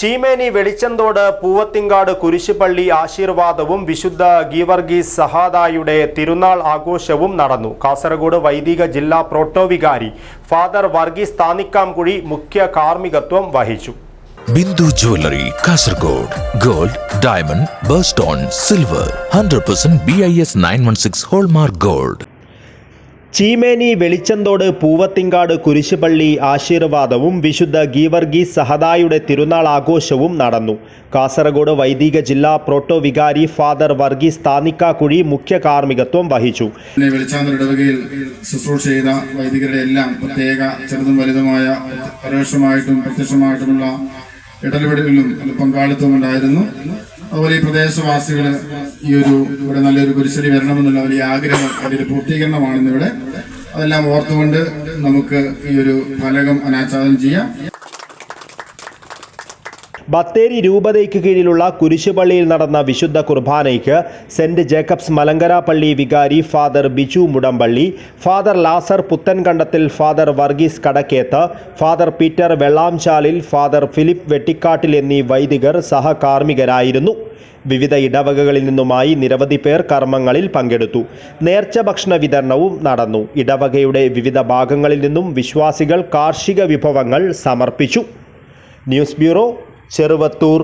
ചീമേനി വെളിച്ചന്തോട് പൂവത്തിങ്കാട് കുരിശുപള്ളി ആശീർവാദവും വിശുദ്ധ ഗീവർഗീസ് സഹാദായുടെ തിരുനാൾ ആഘോഷവും നടന്നു. കാസർഗോഡ് വൈദിക ജില്ലാ പ്രോട്ടോവികാരി ഫാദർ വർഗീസ് താനിക്കാംകുഴി മുഖ്യ കാർമ്മികത്വം വഹിച്ചു. Bindu jewellery Kasargod gold diamond birthstone silver hundred percent B I S nine one six hallmark gold. Cheemeni Velichanthode Poovathinkad കുരിശുപള്ളി ആശീർവാദവും വിശുദ്ധ ഗീവർഗീസ് സഹദായുടെ തിരുനാൾ ആഘോഷവും നടന്നു. കാസർഗോഡ് വൈദിക ജില്ലാ പ്രോട്ടോ വികാരി ഫാദർ വർഗീസ് താന്നിക്കാക്കുഴി മുഖ്യ കാർമ്മികത്വം വഹിച്ചു. ഇടവകയിൽ ശുശ്രൂഷ ചെയ്ത വൈദികരുടെ എല്ലാം പ്രത്യേക ചെറുതും വലുതുമായ പരോക്ഷമായിട്ടും പ്രത്യക്ഷമായിട്ടുമുള്ള ഇടപെടലുകളിലും പങ്കാളിത്തവും ഉണ്ടായിരുന്നു. അതുപോലെ ഈ പ്രദേശവാസികൾ ഈ ഒരു ഇവിടെ നല്ലൊരു കുരിശടി വരണമെന്നുള്ള വലിയ ആഗ്രഹം അതിന്റെ പൂർത്തീകരണമാണ് ഇന്നിവിടെ അതെല്ലാം ഓർത്തുകൊണ്ട് നമുക്ക് ഈ ഒരു ഫലകം അനാച്ഛാദനം ചെയ്യാം. ബത്തേരി രൂപതയ്ക്ക് കീഴിലുള്ള കുരിശുപള്ളിയിൽ നടന്ന വിശുദ്ധ കുർബാനയ്ക്ക് സെന്റ് ജേക്കബ്സ് മലങ്കര പള്ളി വികാരി father Biju Mudampally father Lazar Puthenkandathil father Varghese Kadakketh father Peter Vellamchalil father Philip Vettikattil എന്നീ വൈദികർ സഹകാർമ്മികരായിരുന്നു. വിവിധ ഇടവകകളിൽ നിന്നുമായി നിരവധി പേർ കർമ്മങ്ങളിൽ പങ്കെടുത്തു. നേർച്ച ഭക്ഷണ വിതരണവും നടന്നു. ഇടവകയുടെ വിവിധ ഭാഗങ്ങളിൽ നിന്നും വിശ്വാസികൾ കാർഷിക വിഭവങ്ങൾ സമർപ്പിച്ചു. News bureau Cheruvathur